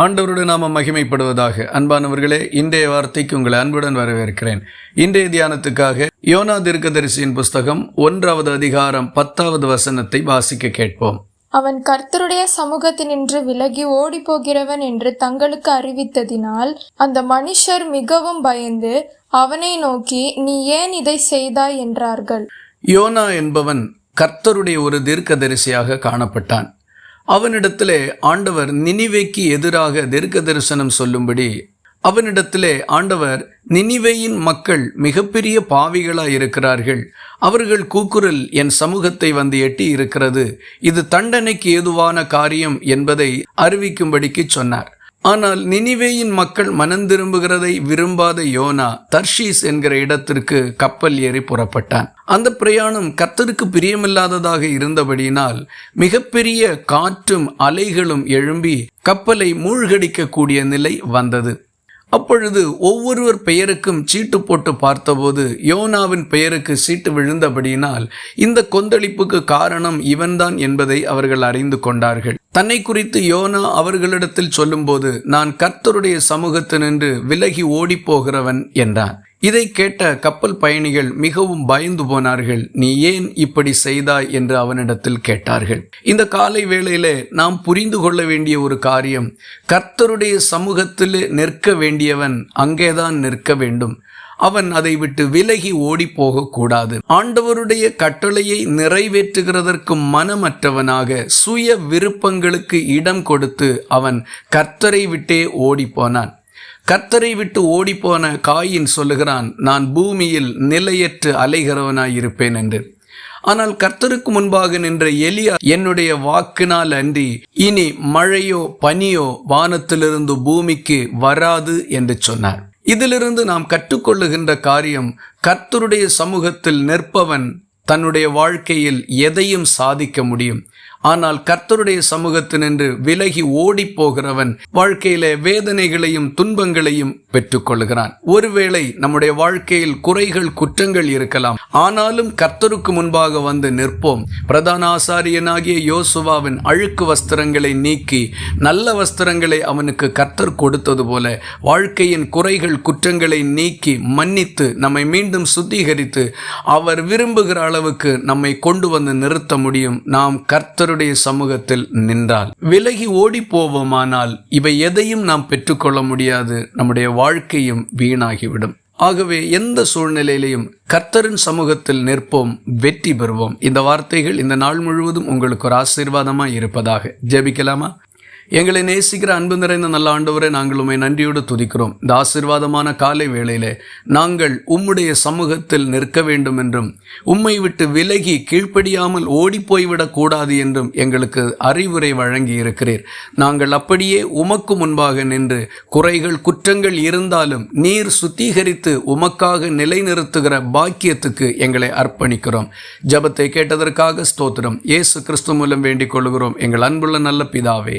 ஆண்டவருடைய நாம மகிமைப்படுவதாக. அன்பானவர்களே இன்றைய வார்த்தைக்கு உங்களை அன்புடன் வரவேற்கிறேன். இன்றைய தியானத்துக்காக யோனா தீர்க்கதரிசியின் புஸ்தகம் ஒன்றாவது அதிகாரம் பத்தாவது வசனத்தை வாசிக்க கேட்போம். அவன் கர்த்தருடைய சமூகத்தினின்று விலகி ஓடிப்போகிறவன் என்று தங்களுக்கு அறிவித்ததினால் அந்த மனுஷர் மிகவும் பயந்து அவனை நோக்கி நீ ஏன் இதை செய்தாய்? என்றார்கள். யோனா என்பவன் கர்த்தருடைய ஒரு தீர்க்கதரிசியாக காணப்பட்டான். அவனிடத்திலே ஆண்டவர் நினிவேக்கு எதிராக தீர்க்க தரிசனம் சொல்லும்படி அவனிடத்திலே ஆண்டவர் நினிவேயின் மக்கள் மிகப்பெரிய பாவிகளாய் இருக்கிறார்கள். அவர்கள் கூக்குரல் என் சமூகத்தை வந்து எட்டி இருக்கிறது. இது தண்டனைக்கு ஏதுவான காரியம் என்பதை அறிவிக்கும்படிக்கு சொன்னார். ஆனால் நினிவேயின் மக்கள் மனம் திரும்புகிறதை விரும்பாத யோனா தர்ஷீஸ் என்கிற இடத்திற்கு கப்பல் ஏறி புறப்பட்டான். அந்த பிரயாணம் கத்தருக்கு பிரியமில்லாததாக இருந்தபடியினால் மிகப்பெரிய காற்றும் அலைகளும் எழும்பி கப்பலை மூழ்கடிக்கக்கூடிய நிலை வந்தது. அப்பொழுது ஒவ்வொருவர் பெயருக்கும் சீட்டு போட்டு பார்த்தபோது யோனாவின் பெயருக்கு சீட்டு விழுந்தபடியினால் இந்த கொந்தளிப்புக்கு காரணம் இவன்தான் என்பதை அவர்கள் அறிந்து கொண்டார்கள். தன்னை குறித்து யோனா அவர்களிடத்தில் சொல்லும்போது நான் கர்த்தருடைய சமூகத்தினின்று விலகி ஓடிப்போகிறவன் என்றான். இதை கேட்ட கப்பல் பயணிகள் மிகவும் பயந்து போனார்கள். நீ ஏன் இப்படி செய்தாய்? என்று அவனிடத்தில் கேட்டார்கள். இந்த காலை வேளையிலே நாம் புரிந்து கொள்ள வேண்டிய ஒரு காரியம் கர்த்தருடைய சமூகத்தில் நிற்க வேண்டியவன் அங்கேதான் நிற்க வேண்டும். அவன் அதை விட்டு விலகி ஓடி போகக்கூடாது. ஆண்டவருடைய கட்டளையை நிறைவேற்றுகிறதற்கு மனமற்றவனாக சுய விருப்பங்களுக்கு இடம் கொடுத்து அவன் கர்த்தரை விட்டே ஓடி போனான். கர்த்தரை விட்டு ஓடிப்போன காயின் சொல்லுகிறான் நான் பூமியில் நிலையற்று அலைகிறவனாயிருப்பேன் என்று. ஆனால் கர்த்தருக்கு முன்பாக நின்ற எலியா என்னுடைய வாக்கினால் அன்றி இனி மழையோ பனியோ வானத்திலிருந்து பூமிக்கு வராது என்று சொன்னார். இதிலிருந்து நாம் கற்றுக்கொள்ளுகின்ற காரியம் கர்த்தருடைய சமூகத்தில் நிற்பவன் தன்னுடைய வாழ்க்கையில் எதையும் சாதிக்க முடியும். ஆனால் கர்த்தருடைய சமூகத்தினின்று விலகி ஓடி போகிறவன் வாழ்க்கையில வேதனைகளையும் துன்பங்களையும் பெற்றுக்கொள்கிறான். ஒருவேளை நம்முடைய வாழ்க்கையில் குறைகள் குற்றங்கள் இருக்கலாம். ஆனாலும் கர்த்தருக்கு முன்பாக வந்து நிற்போம். பிரதான ஆசாரியனாகிய யோசுவாவின் அழுக்கு வஸ்திரங்களை நீக்கி நல்ல வஸ்திரங்களை அவனுக்கு கர்த்தர் கொடுத்தது போல வாழ்க்கையின் குறைகள் குற்றங்களை நீக்கி மன்னித்து நம்மை மீண்டும் சுத்திகரித்து அவர் விரும்புகிற அளவுக்கு நம்மை கொண்டு வந்து நிறுத்த முடியும். நாம் கர்த்தருடைய சமூகத்தில் நின்றால் விலகி ஓடி போவோமானால் இவை எதையும் நாம் பெற்றுக்கொள்ள முடியாது நம்முடைய வாழ்க்கையும் வீணாகிவிடும். ஆகவே எந்த சூழ்நிலையிலையும் கர்த்தரின் சமூகத்தில் நிற்போம் வெற்றி பெறுவோம். இந்த வார்த்தைகள் இந்த நாள் முழுவதும் உங்களுக்கு ஒரு ஆசீர்வாதமாக இருப்பதாக. ஜெபிக்கலாமா? எங்களை நேசிக்கிற அன்பு நிறைந்த நல்ல ஆண்டவரை நாங்கள் உண்மை நன்றியோடு துதிக்கிறோம். இந்த ஆசீர்வாதமான காலை வேளையிலே நாங்கள் உம்முடைய சமூகத்தில் நிற்க வேண்டும் என்றும் உம்மை விட்டு விலகி கீழ்ப்படியாமல் ஓடிப்போய்விடக்கூடாது என்றும் எங்களுக்கு அறிவுரை வழங்கி இருக்கிறீர் நாங்கள் அப்படியே உமக்கு முன்பாக நின்று குறைகள் குற்றங்கள் இருந்தாலும் நீர் சுத்திகரித்து உமக்காக நிலைநிறுத்துகிற பாக்கியத்துக்கு எங்களை அர்ப்பணிக்கிறோம். ஜபத்தை கேட்டதற்காக ஸ்தோத்திரம். இயேசு கிறிஸ்து மூலம் வேண்டிக் கொள்கிறோம் எங்கள் அன்புள்ள நல்ல பிதாவே